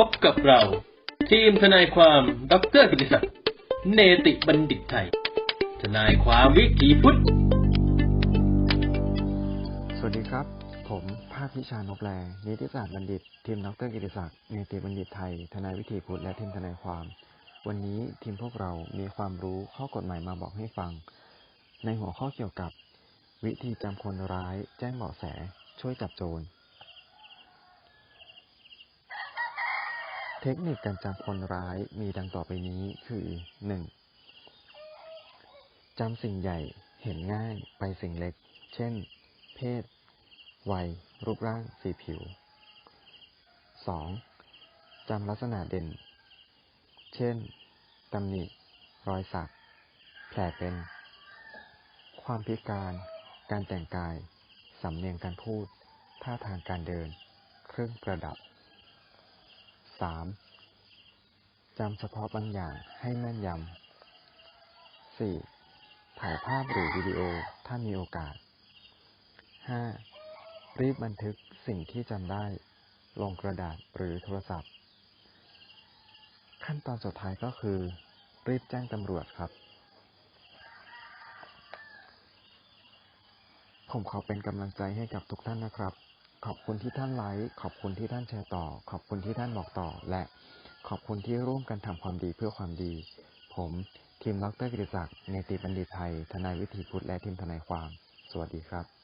พบกับเรา ทีมทนายความดรกิติศักดิ์เนติบัณฑิตไทย ทนายความวิถีพุทธ สวัสดีครับ ผมภาคพิชานกแลนิติศาสตร์บัณฑิต ทีมดรกิติศักดิ์เนติบัณฑิตไทย ทนายวิถีพุทธและทีมทนายความ วันนี้ทีมพวกเรามีความรู้ข้อกฎหมายมาบอกให้ฟัง ในหัวข้อเกี่ยวกับ วิธีจำคนร้าย แจ้งเบาะแส ช่วยจับโจร เทคนิคการจำคนร้ายมีดังต่อไปนี้คือ 1. จำสิ่งใหญ่เห็นง่ายไปสิ่งเล็ก เช่น เพศ วัย รูปร่าง สีผิว 2. จำลักษณะเด่น เช่น ตำหนิ รอยสัก แผลเป็น ความพิการ การแต่งกาย สำเนียงการพูด ท่าทางการเดิน เครื่องประดับ 3. จำเฉพาะบางอย่างให้แม่นยำ 4. ถ่ายภาพหรือวิดีโอถ้ามีโอกาส 5. รีบบันทึกสิ่งที่จำได้ ลงกระดาษหรือโทรศัพท์ ขั้นตอนสุดท้ายก็คือ รีบแจ้งตำรวจครับ ผมขอเป็นกำลังใจให้กับทุกท่านนะครับ ขอบคุณที่ท่านไลค์ ขอบคุณที่ท่านแชร์ต่อ ขอบคุณที่ท่านบอกต่อ และขอบคุณที่ร่วมกันทำความดีเพื่อความดี ผมทีมดรกิติศักดิ์เนติบัณฑิตไทย ทนายวิถีพุทธและทีมทนายความ สวัสดีครับ